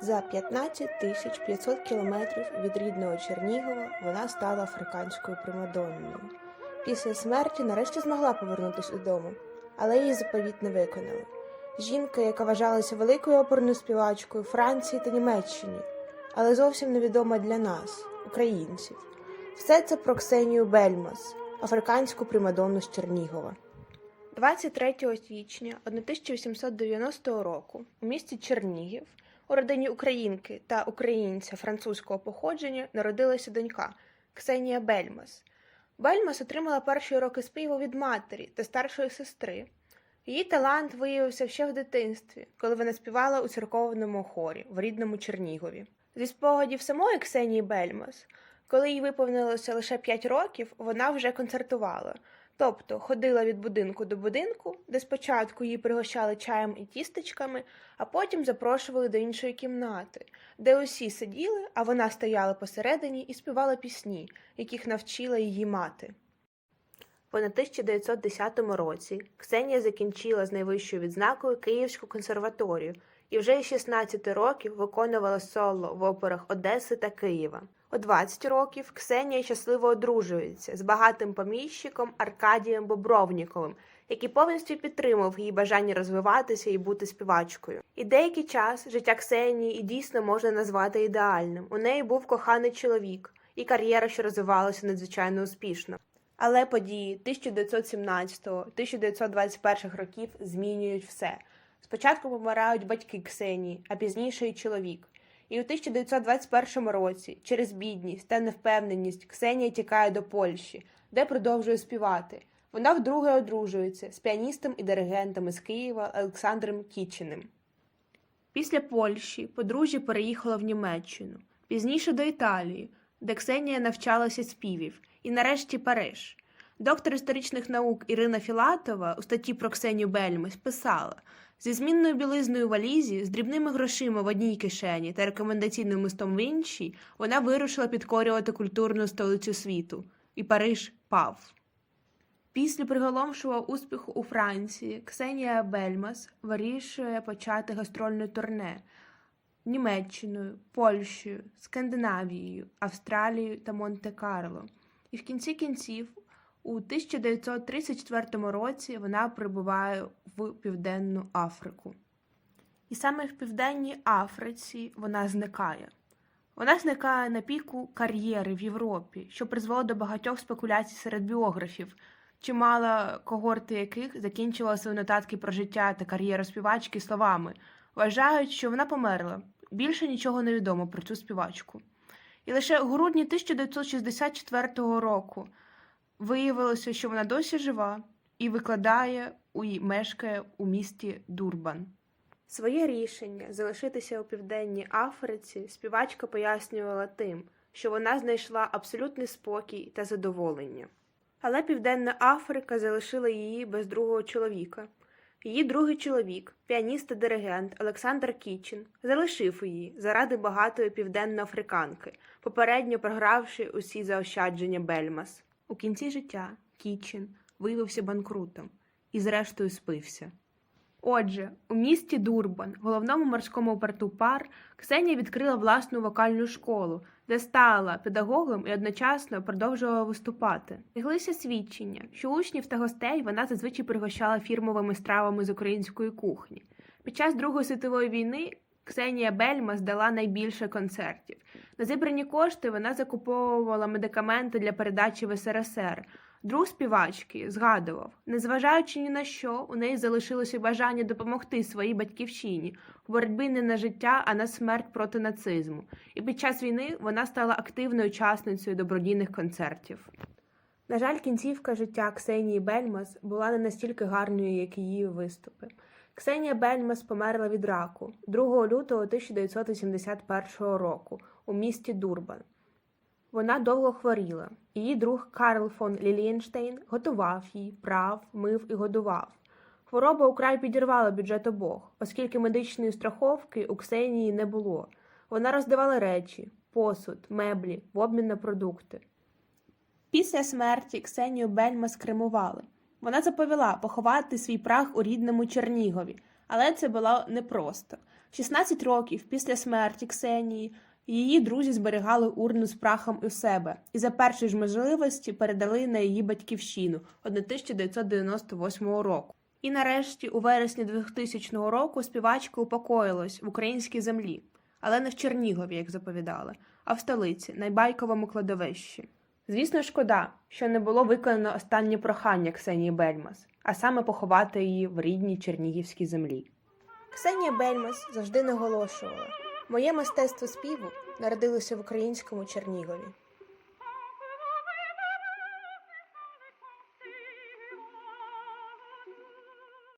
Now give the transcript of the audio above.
За 15 тисяч 500 кілометрів від рідного Чернігова вона стала африканською примадонною. Після смерті нарешті змогла повернутися додому, але її заповіт не виконали. Жінка, яка вважалася великою оперною співачкою Франції та Німеччині, але зовсім невідома для нас, українців. Все це про Ксенію Бельмас, африканську примадонну з Чернігова. 23 січня 1890 року у місті Чернігів у родині українки та українця французького походження народилася донька Ксенія Бельмас. Бельмас отримала перші уроки співу від матері та старшої сестри. Її талант виявився ще в дитинстві, коли вона співала у церковному хорі в рідному Чернігові. Зі спогадів самої Ксенії Бельмас, коли їй виповнилося лише 5 років, вона вже концертувала. Тобто ходила від будинку до будинку, де спочатку її пригощали чаєм і тістечками, а потім запрошували до іншої кімнати, де усі сиділи, а вона стояла посередині і співала пісні, яких навчила її мати. По 1910 році Ксенія закінчила з найвищою відзнакою Київську консерваторію і вже із 16 років виконувала соло в операх Одеси та Києва. У 20 років Ксенія щасливо одружується з багатим поміщиком Аркадієм Бобровніковим, який повністю підтримав її бажання розвиватися і бути співачкою. І деякий час життя Ксенії і дійсно можна назвати ідеальним. У неї був коханий чоловік, і кар'єра, що розвивалася надзвичайно успішно. Але події 1917-1921 років змінюють все. Спочатку помирають батьки Ксенії, а пізніше й чоловік. І у 1921 році, через бідність та невпевненість, Ксенія тікає до Польщі, де продовжує співати. Вона вдруге одружується з піаністом і диригентом із Києва Олександром Кіченим. Після Польщі подружжя переїхало в Німеччину, пізніше до Італії, де Ксенія навчалася співів, і нарешті Париж. Доктор історичних наук Ірина Філатова у статті про Ксенію Бельмес писала: зі змінною білизною валізі, з дрібними грошима в одній кишені та рекомендаційним листом в іншій, вона вирушила підкорювати культурну столицю світу, і Париж пав. Після приголомшого успіху у Франції Ксенія Бельмас вирішує почати гастрольне турне Німеччиною, Польщею, Скандинавією, Австралією та Монте-Карло. І в кінці кінців, у 1934 році, вона прибуває в Південну Африку. І саме в Південній Африці вона зникає. Вона зникає на піку кар'єри в Європі, що призвело до багатьох спекуляцій серед біографів, чимало когорти яких закінчували свої нотатки про життя та кар'єру співачки словами, вважають, що вона померла. Більше нічого не відомо про цю співачку. І лише у грудні 1964 року виявилося, що вона досі жива і викладає і мешкає у місті Дурбан. Своє рішення залишитися у Південній Африці співачка пояснювала тим, що вона знайшла абсолютний спокій та задоволення. Але Південна Африка залишила її без другого чоловіка. Її другий чоловік, піаніст та диригент Олександр Кічин, залишив її заради багатої південноафриканки, попередньо програвши усі заощадження Бельмас. У кінці життя Кічин виявився банкрутом і, зрештою, спився. Отже, у місті Дурбан, головному морському порту Пар, Ксенія відкрила власну вокальну школу, де стала педагогом і одночасно продовжувала виступати. Леглися свідчення, що учнів та гостей вона зазвичай пригощала фірмовими стравами з української кухні. Під час Другої світової війни Ксенія Бельма здала найбільше концертів. На зібрані кошти вона закуповувала медикаменти для передачі в СРСР. Друг співачки згадував, незважаючи ні на що, у неї залишилося бажання допомогти своїй батьківщині в боротьбі не на життя, а на смерть проти нацизму. І під час війни вона стала активною учасницею добродійних концертів. На жаль, кінцівка життя Ксенії Бельмас була не настільки гарною, як її виступи. Ксенія Бельмас померла від раку 2 лютого 1981 року у місті Дурбан. Вона довго хворіла. Її друг Карл фон Лілієнштейн готував її, прав, мив і годував. Хвороба украй підірвала бюджет обох, оскільки медичної страховки у Ксенії не було. Вона роздавала речі, посуд, меблі в обмін на продукти. Після смерті Ксенію Бельма скримували. Вона заповіла поховати свій прах у рідному Чернігові, Але це було непросто. В 16 років після смерті Ксенії її друзі зберігали урну з прахом у себе і за першої ж можливості передали на її батьківщину 1998 року. І нарешті, у вересні 2000 року, співачка упокоїлась в українській землі, але не в Чернігові, як заповідали, а в столиці, на Байковому кладовищі. Звісно, шкода, що не було виконано останнє прохання Ксенії Бельмас, а саме поховати її в рідній Чернігівській землі. Ксенія Бельмас завжди наголошувала: моє мистецтво співу народилося в українському Чернігові.